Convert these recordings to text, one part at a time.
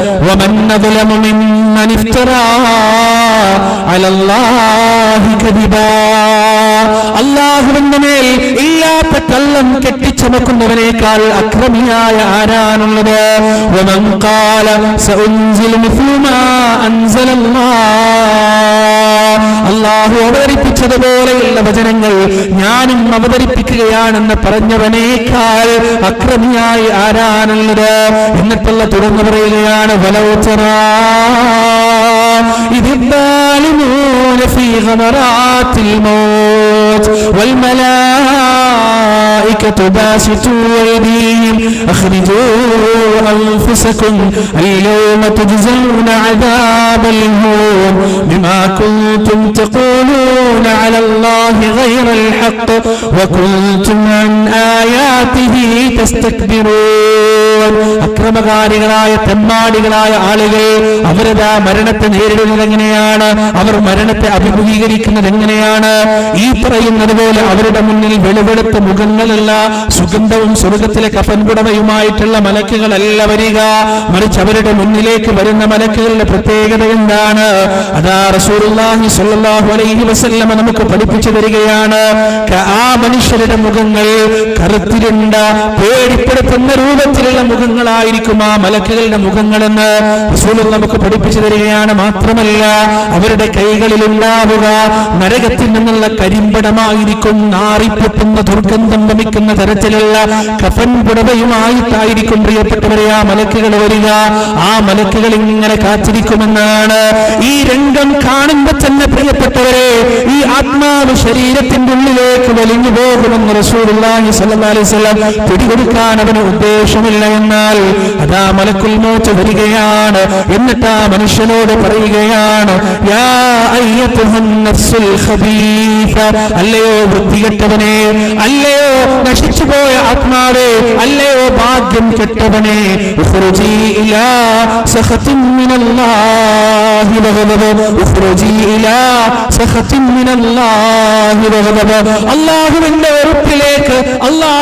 ومن أظلم ممن افترى على الله كذبا അള്ളാഹുവിന്റെ മേൽ ഇല്ലാത്ത കള്ളം കെട്ടിച്ചമക്കുന്നവനേക്കാൾ അക്രമിയായ ആരാണുള്ളത് അള്ളാഹു അവതരിപ്പിച്ചതുപോലെയുള്ള വചനങ്ങൾ ഞാനും അവതരിപ്പിക്കുകയാണെന്ന് പറഞ്ഞവനേക്കാൾ അക്രമിയായി ആരാനുള്ളത് എന്നിട്ടുള്ള തുടർന്ന് പറയുകയാണ് വലവച്ചറ ഇതിബാലിമൂന ഫീ മൗത്ത് വൽ മലാ والملائكة باسطوا أيديهم أخرجوا أنفسكم اليوم تجزون عذاب الهون بما كنتم تقولون على الله غير الحق وكنتم عن آياته تستكبرون അക്രമകാരികളായ തെമ്മാടികളായ ആളുകൾ അവരതാ മരണത്തെ നേരിടുന്നത് എങ്ങനെയാണ് അവർ മരണത്തെ അഭിമുഖീകരിക്കുന്നത് എങ്ങനെയാണ് ഈ പറയുന്നത് പോലെ അവരുടെ മുന്നിൽ വെളുവെളുത്ത മുഖങ്ങളുള്ള സുഗന്ധവും സ്വർഗത്തിലെ കഫൻപുടമയുമായിട്ടുള്ള മലക്കുകളല്ല വരിക. മറിച്ച് അവരുടെ മുന്നിലേക്ക് വരുന്ന മലക്കുകളുടെ പ്രത്യേകത എന്താണ്? അതാ റസൂലുള്ളാഹി സ്വല്ലല്ലാഹു അലൈഹി വസല്ലമ നമുക്ക് പഠിപ്പിച്ചു തരികയാണ്. ആ മനുഷ്യരുടെ മുഖങ്ങൾ കറുത്തിരുണ്ട പേടിപ്പെടുത്തുന്ന രൂപത്തിലുള്ള മുഖങ്ങളായിരിക്കും ആ മലക്കുകളുടെ മുഖങ്ങളെന്ന് റസൂൽ നമുക്ക് പഠിപ്പിച്ചു തരികയാണ്. മാത്രമല്ല അവരുടെ കൈകളിൽ ഉണ്ടാവുക നരകത്തിൽ നിന്നുള്ള കരിമ്പടമായിരിക്കും നാറിപ്പൊട്ടുന്ന ദുർഗന്ധം വമിക്കുന്ന തരത്തിലുള്ള കഫൻ പുടവയുമായിട്ടായിരിക്കും പ്രിയപ്പെട്ടവരെ ആ മലക്കുകൾ വരിക. ആ മലക്കുകൾ ഇങ്ങനെ കാത്തിരിക്കുമെന്നാണ് ഈ രംഗം കാണുമ്പോ തന്നെ പ്രിയപ്പെട്ടവരെ ഈ ആത്മാവ് ശരീരത്തിന്റെ ഉള്ളിലേക്ക് വലിഞ്ഞു പോകുമെന്ന് അലൈഹി വസല്ലം പിടികൊടുക്കാൻ അവന് ഉദ്ദേശമില്ല എന്നാൽ അതാ മലക്കുൽ മോച്ച് വരികയാണ്. എന്നിട്ട് ആ മനുഷ്യനോട് പറയുകയാണ് അല്ലയോ വൃത്തികെട്ടവനെ അല്ലയോ നശിച്ചുപോയ ആത്മാവേ അല്ലയോ ഭാഗ്യം കെട്ടവനെ? അള്ളാഹുവിന്റെ ഇലാ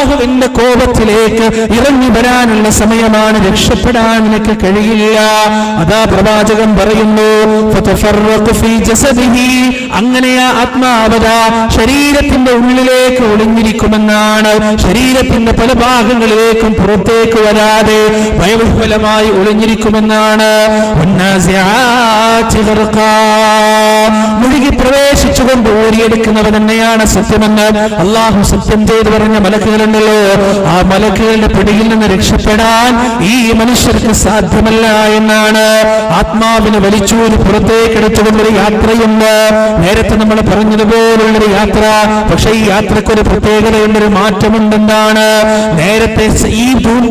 അല്ലാഹുവിന്റെ കോപത്തിലേക്ക് ഇറങ്ങി വരാനുള്ള സമയമാണ്. രക്ഷപ്പെടാൻ നിനക്ക് കഴിയില്ല. അതാ പ്രവാചകൻ പറയുന്നു ഫതഫറഖു ഫീ ജസദിഹി. അങ്ങനെ ആ ആത്മാവത ശരീരത്തിന്റെ ഉള്ളിലേക്ക് ഒളിഞ്ഞിരിക്കുമെന്നാണ്. ശരീരത്തിന്റെ പല ഭാഗങ്ങളിലേക്കും പുറത്തേക്ക് വരാതെ ഭയബഹുലമായി ഒളിഞ്ഞിരിക്കുമെന്നാണ്. മുഴുകി ഗർഖാ. മുഴുകി പ്രവേശിച്ചുകൊണ്ട് ഓരിയെടുക്കുന്നവൻ തന്നെയാണ് സത്യമെന്ന് അള്ളാഹു സത്യം ചെയ്ത് പറഞ്ഞ മലക്കുകളുണ്ടല്ലോ. ആ മലക്കുകളുടെ പിടിയിൽ നിന്ന് രക്ഷപ്പെടാൻ ഈ മനുഷ്യർക്ക് സാധ്യമല്ല എന്നാണ് ആത്മാവിനെ വലിച്ചൂരി പുറത്തേക്ക് എടുത്തുകൊണ്ടൊരു യാത്രയുണ്ട്. നേരത്തെ നമ്മൾ പറഞ്ഞതുപോലുള്ളൊരു യാത്ര പക്ഷെ ഈ യാത്രക്കൊരു പ്രത്യേകതയുണ്ട് ഒരു മാറ്റമുണ്ടെന്നാണ്. നേരത്തെ ഈ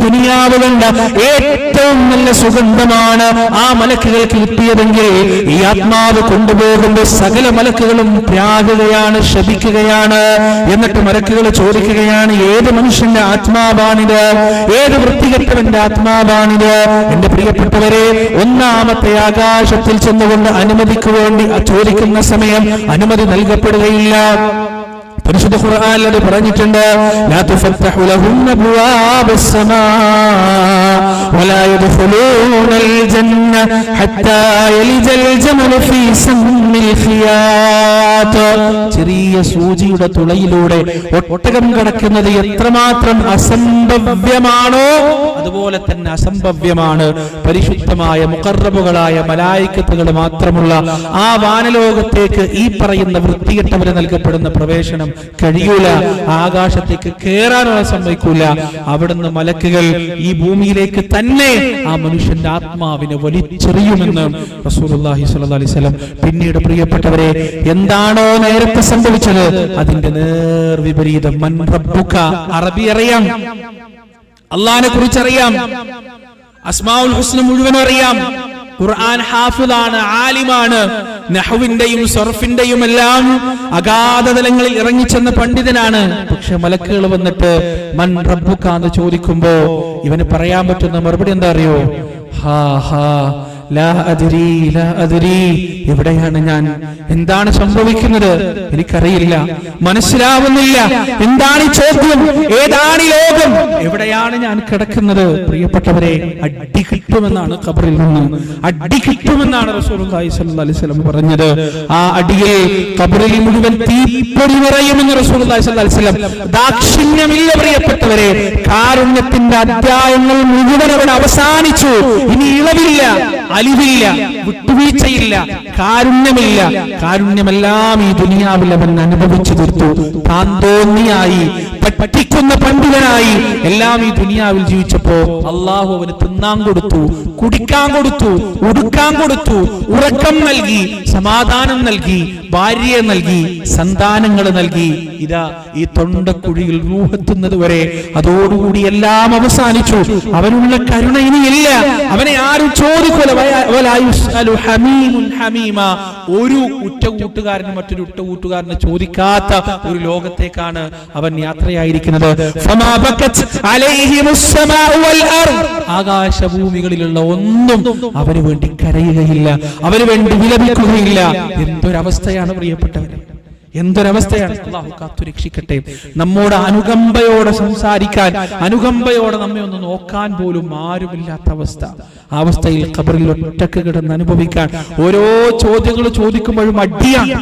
ദുനിയാവ് കണ്ട ഏറ്റവും നല്ല സുഗന്ധമാണ് ആ മലക്കുകൾക്ക് കിട്ടിയതെങ്കിൽ ഈ ആത്മാവ് കൊണ്ടുപോകുമ്പോൾ സകല മലക്കുകളും പ്രാകുകയാണ് ശപിക്കുകയാണ് എന്നിട്ട് മലക്കുകൾ ചോദിക്കുകയാണ് ഏത് മനുഷ്യന്റെ ആത്മാവാണിത്? ഏത് വൃത്തികെട്ടവന്റെ ആത്മാവാണിത്? എന്റെ പ്രിയപ്പെട്ടവരെ ഒന്നാമത്തെ ആകാശത്തിൽ ചെന്നുകൊണ്ട് അനുമതിക്ക് വേണ്ടി ചോദിക്കുന്ന സമയം അനുമതി നൽകപ്പെടുകയില്ല. പരിശുദ്ധ ഖുർആനിൽ പറഞ്ഞിട്ടുണ്ട് ലാ തുഫത്തഹു ലഹും അബ്വാബുസ് സമാ വലാ യദ്ഖുലൂനൽ ജന്ന ഹത്താ യലിജൽ ജമലു ഫീ സമ്മിൽ ഖിയാത. ചെറിയ സൂചിയുടെ തുളയിലൂടെ ഒട്ടകം കടക്കുന്നത് എത്രമാത്രം അസംഭവ്യമാണോ അതുപോലെ തന്നെ അസംഭവ്യമാണ്. പരിശുദ്ധമായ മുഖർറബുകളായ മലായിക്കത്തുകൾ മാത്രമുള്ള ആ വാനലോകത്തേക്ക് ഈ പറയുന്ന വൃത്തികെട്ടവര് നൽകപ്പെടുന്ന പ്രവേശനം കഴിയൂല ആകാശത്തേക്ക് കയറാനുള്ള സമ്മതിക്കൂല. അവിടുന്ന് മലക്കുകൾ ഈ ഭൂമിയിലേക്ക് തന്നെ ആ മനുഷ്യന്റെ ആത്മാവിനെ വലിച്ചെറിയുമെന്ന് സ്വല്ലല്ലാഹി അലൈഹി വസല്ലം പിന്നീട് പ്രിയപ്പെട്ടവരെ എന്താണോ നേരത്തെ സംഭവിച്ചത്? അതിന്റെ നേർവിപരീതം മൻ റബ്ബുക അറബി അറിയാം. അള്ളാഹിനെ കുറിച്ച് അറിയാം അസ്മാഉൽ ഹുസ്ന മുഴുവൻ അറിയാം. ഖുർആൻ ഹാഫിളാണ് ആലിമാണ്. നഹുവിന്റെയും സർഫിന്റെയും എല്ലാം അഗാധ തലങ്ങളിൽ ഇറങ്ങിച്ചെന്ന പണ്ഡിതനാണ്. പക്ഷെ മലക്കുകൾ വന്നിട്ട് മൻ റബ്ബുക്കാന്ന് ചോദിക്കുമ്പോ ഇവന് പറയാൻ പറ്റുന്ന മറുപടി എന്താ അറിയോ? ഹാ ഹാ. ലാ അതിരി ലാ അതിരി എവിടെയാണ് ഞാൻ. എന്താണ് സംഭവിക്കുന്നത്? എനിക്കറിയില്ല. മനസ്സിലാവുന്നില്ല. എന്താണ് ഈ ചോദ്യം? ഏതാണ് ലോകം? എവിടെയാണ് ഞാൻ കിടക്കുന്നത്? പ്രിയപ്പെട്ടവരെ അടി കിട്ടുമെന്നാണ് ഖബറിൽ നിന്ന്. അടി കിട്ടുമെന്നാണ് റസൂലുള്ളാഹി സ്വല്ലല്ലാഹി അലൈഹി വസല്ലം പറഞ്ഞത്. ആ അടിയിൽ ഖബറിൽ മുഴുവൻ തീപ്പൊടി നിറയുമെന്ന് റസൂലുള്ളാഹി സ്വല്ലല്ലാഹി അലൈഹി വസല്ലം ദാക്ഷിണ്യമില്ല പ്രിയപ്പെട്ടവരെ. കാരുണ്യത്തിന്റെ അധ്യായങ്ങൾ മുഴുവൻ അവിടെ അവസാനിച്ചു. ഇനി ഇളവില്ല. അലിവില്ല വിട്ടുവീഴ്ചയില്ല കാരുണ്യമില്ല. കാരുണ്യമെല്ലാം ഈ ദുനിയാവിൽ അവൻ അനുഭവിച്ചു തീർത്തു. താൻ തോന്നിയായി പറ്റിക്കുന്ന പണ്ഡിതനായി എല്ലാം ഈ ദുനിയാവിൽ ജീവിച്ചപ്പോ അള്ളാഹു അവന് തിന്നാൻ കൊടുത്തു കുടിക്കാൻ കൊടുത്തു ഉടുക്കാൻ കൊടുത്തു ഉറക്കം നൽകി സമാധാനം നൽകി ഭാര്യയെ നൽകി സന്താനങ്ങൾ നൽകി. ഇതാ ഈ തൊണ്ടക്കുഴിയിൽ രൂഹത്തുന്നത് വരെ അതോടുകൂടി എല്ലാം അവസാനിച്ചു. അവനുള്ള കരുണ ഇനിയില്ല. അവനെ ആരും ചോദിക്കൂല. ഹമീമുൻ ഹമീമ. ഒരു ഉറ്റ കൂട്ടുകാരന് മറ്റൊരു ഉറ്റ കൂട്ടുകാരന് ചോദിക്കാത്ത ഒരു ലോകത്തേക്കാണ് അവൻ യാത്രയായിരിക്കുന്നത്. ആകാശഭൂമികളിലുള്ള ഒന്നും അവന് വേണ്ടി കരയുകയില്ല അവന് വേണ്ടി വിലപിക്കുകയില്ല. എന്തൊരവസ്ഥയാണ് പ്രിയപ്പെട്ടവരെ? എന്തൊരവസ്ഥയാണ്? അള്ളാഹു കാത്തു രക്ഷിക്കട്ടെ നമ്മോട് അനുകമ്പയോടെ സംസാരിക്കാൻ അനുകമ്പയോടെ നമ്മെ ഒന്ന് നോക്കാൻ പോലും ആരുമില്ലാത്ത അവസ്ഥ. ആ അവസ്ഥയിൽ ഖബറിൽ ഒറ്റയ്ക്ക് കിടന്ന് അനുഭവിക്കാൻ ഓരോ ചോദ്യങ്ങൾ ചോദിക്കുമ്പോഴും അടിയാണ്.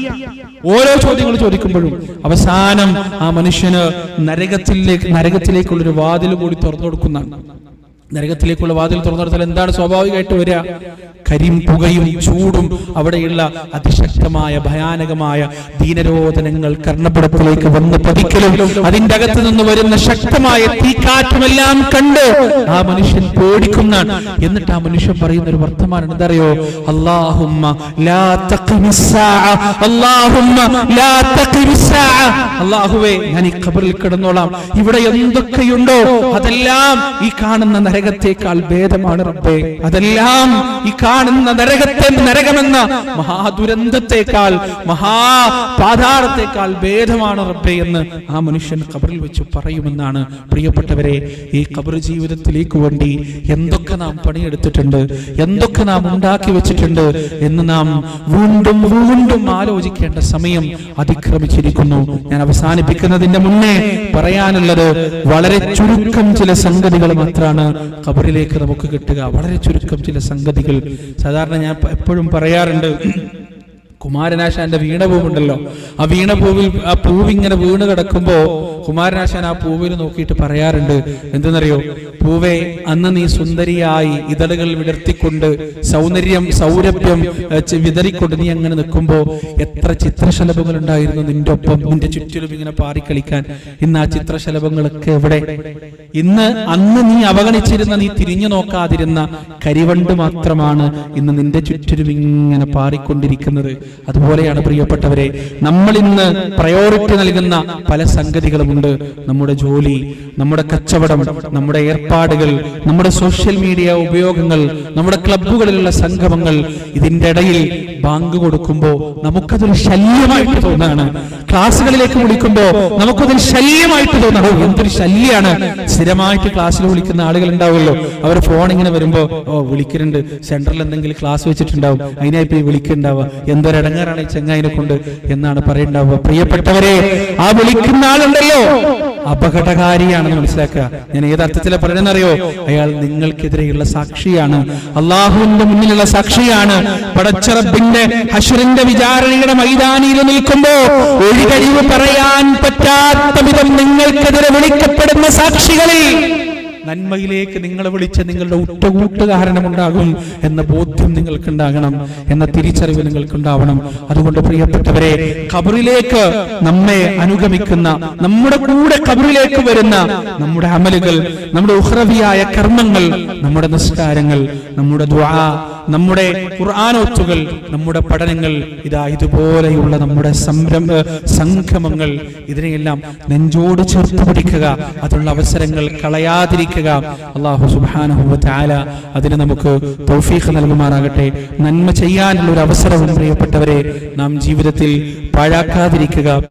ഓരോ ചോദ്യങ്ങൾ ചോദിക്കുമ്പോഴും അവസാനം ആ മനുഷ്യന് നരകത്തിലേക്ക് നരകത്തിലേക്കുള്ളൊരു വാതിൽ കൂടി തുറന്നു കൊടുക്കുന്നതാണ്. നരകത്തിലേക്കുള്ള വാതിൽ തുറന്നെടുത്താൽ എന്താണ് സ്വാഭാവികമായിട്ട് വരിക? കരിം പുകയും ചൂടും അവിടെയുള്ള അതിശക്തമായ ഭയാനകമായ ദീനരോധനങ്ങൾ കർണപടത്തിലേക്ക് വന്ന് പതിക്കലും അതിന്റെ അകത്ത് നിന്ന് വരുന്ന ശക്തമായ തീക്കാറ്റുമെല്ലാം കണ്ട് ആ മനുഷ്യൻ പേടിക്കുന്നതാണ് എന്നിട്ട് ആ മനുഷ്യൻ പറയുന്ന ഒരു വർത്തമാനം എന്തറിയോ തഖിമിസ്സാഅ അല്ലാഹുവേ ഞാൻ ഈ ഖബറിൽ കിടന്നോളാം. ഇവിടെ എന്തൊക്കെയുണ്ടോ? അതെല്ലാം ഈ കാണുന്ന നരകത്തേക്കാൾ ഭേദമാണ് റബ്ബേ. അതെല്ലാം ഈ കാണുന്ന നരകത്തെ നരകമെന്ന മഹാദുരന്തത്തെക്കാൾ മഹാപാതാളത്തെക്കാൾ ഭേദമാണ് റബ്ബേ എന്ന് ആ മനുഷ്യൻ കബറിൽ വെച്ച് പറയുമെന്നാണ്. പ്രിയപ്പെട്ടവരെ ഈ കബർ ജീവിതത്തിലേക്ക് വേണ്ടി എന്തൊക്കെ നാം പണിയെടുത്തിട്ടുണ്ട് എന്തൊക്കെ നാം ഉണ്ടാക്കി വെച്ചിട്ടുണ്ട് എന്ന് നാം വീണ്ടും വീണ്ടും ആലോചിക്കേണ്ട സമയം അതിക്രമിച്ചിരിക്കുന്നു. ഞാൻ അവസാനിപ്പിക്കുന്നതിന്റെ മുന്നേ പറയാനുള്ളത് വളരെ ചുരുക്കം ചില സംഗതികൾ മാത്രമാണ് ഖബറിലേക്ക് നമുക്ക് കിട്ടുക. വളരെ ചുരുക്കം ചില സംഗതികൾ സാധാരണ ഞാൻ എപ്പോഴും പറയാറുണ്ട്. കുമാരനാശാന്റെ വീണപൂവുണ്ടല്ലോ ആ വീണപൂവിൽ ആ പൂവിങ്ങനെ വീണ് കിടക്കുമ്പോ കുമാരനാശാൻ ആ പൂവിൽ നോക്കിയിട്ട് പറയാറുണ്ട് എന്തെന്നറിയോ? പൂവേ അന്ന് നീ സുന്ദരിയായി ഇതളുകൾ വിടർത്തിക്കൊണ്ട് സൗന്ദര്യം സൗരഭ്യം വിതറിക്കൊണ്ട് നീ അങ്ങനെ നിൽക്കുമ്പോ എത്ര ചിത്രശലഭങ്ങൾ ഉണ്ടായിരുന്നു നിന്റെ ഒപ്പം നിന്റെ ചുറ്റിലും ഇങ്ങനെ പാറിക്കളിക്കാൻ. ഇന്ന് ആ ചിത്രശലഭങ്ങളൊക്കെ എവിടെ? ഇന്ന് അന്ന് നീ അവഗണിച്ചിരുന്ന നീ തിരിഞ്ഞു നോക്കാതിരുന്ന കരിവണ്ട് മാത്രമാണ് ഇന്ന് നിന്റെ ചുറ്റിലും ഇങ്ങനെ പാറിക്കൊണ്ടിരിക്കുന്നത്. അതുപോലെയാണ് പ്രിയപ്പെട്ടവരെ നമ്മൾ ഇന്ന് പ്രയോറിറ്റി നൽകുന്ന പല സംഗതികളുമുണ്ട്. നമ്മുടെ ജോലി നമ്മുടെ കച്ചവടം നമ്മുടെ ഏർപ്പാടുകൾ നമ്മുടെ സോഷ്യൽ മീഡിയ ഉപയോഗങ്ങൾ നമ്മുടെ ക്ലബ്ബുകളിലുള്ള സംഗമങ്ങൾ ഇതിന്റെ ഇടയിൽ ബാങ്ക് കൊടുക്കുമ്പോൾ നമുക്കതൊരു ശല്യമായിട്ട് തോന്നാണ്. ക്ലാസ്സുകളിലേക്ക് വിളിക്കുമ്പോൾ നമുക്കതൊരു ശല്യമായിട്ട് തോന്നണം. എന്തൊരു ശല്യാണ്. സ്ഥിരമായിട്ട് ക്ലാസ്സിൽ വിളിക്കുന്ന ആളുകൾ ഉണ്ടാവുമല്ലോ അവർ ഫോൺ ഇങ്ങനെ വരുമ്പോൾ ഓ വിളിക്കുന്നുണ്ട് സെന്ററിൽ എന്തെങ്കിലും ക്ലാസ് വെച്ചിട്ടുണ്ടാവും. അതിനായി പോയി വിളിക്കുന്നുണ്ടാവുക. എന്തൊരടങ്ങാറാണ് ഈ ചെങ്ങായിനെ കൊണ്ട് എന്നാണ് പറയണ്ടാവുക. പ്രിയപ്പെട്ടവരെ ആ വിളിക്കുന്ന ആളുണ്ടല്ലോ. അപകടകാരിയാണെന്ന് മനസ്സിലാക്കുക. ഞാൻ ഏത് അർത്ഥത്തിലെ പറയുന്നറിയോ അയാൾ നിങ്ങൾക്കെതിരെയുള്ള സാക്ഷിയാണ്. അള്ളാഹുവിന്റെ മുന്നിലുള്ള സാക്ഷിയാണ്. പടച്ചറബിന്റെ ഹഷറിന്റെ വിചാരണയുടെ മൈതാനിയിൽ നിൽക്കുമ്പോ ഒരു കഴിവ് പറയാൻ പറ്റാത്ത വിധം നിങ്ങൾക്കെതിരെ വിളിക്കപ്പെടുന്ന സാക്ഷികളിൽ നന്മയിലേക്ക് നിങ്ങളെ വിളിച്ച നിങ്ങളുടെ ഉറ്റകൂട്ട് കാരണമുണ്ടാകും എന്ന ബോധ്യം നിങ്ങൾക്കുണ്ടാകണം എന്ന തിരിച്ചറിവ് നിങ്ങൾക്കുണ്ടാവണം. അതുകൊണ്ട് പ്രിയപ്പെട്ടവരെ കബറിലേക്ക് നമ്മെ അനുഗമിക്കുന്ന നമ്മുടെ കൂടെ കബറിലേക്ക് വരുന്ന നമ്മുടെ അമലുകൾ നമ്മുടെ ഉഹ്രവിയായ കർമ്മങ്ങൾ നമ്മുടെ നിസ്കാരങ്ങൾ നമ്മുടെ ദ്വാ നമ്മുടെ ഖുർആാനോത്തുകൾ നമ്മുടെ പഠനങ്ങൾ ഇതാ ഇതുപോലെയുള്ള നമ്മുടെ സംരംഭ സംഗമങ്ങൾ ഇതിനെയെല്ലാം നെഞ്ചോട് ചേർത്ത് പിടിക്കുക അതിനുള്ള അവസരങ്ങൾ കളയാതിരിക്കുക. അള്ളാഹു സുബാനഹു താല അതിന് നമുക്ക് തൗഫീഖ് നൽകുമാറാകട്ടെ. നന്മ ചെയ്യാനുള്ള ഒരു അവസരവും പ്രിയപ്പെട്ടവരെ നാം ജീവിതത്തിൽ പാഴാക്കാതിരിക്കുക.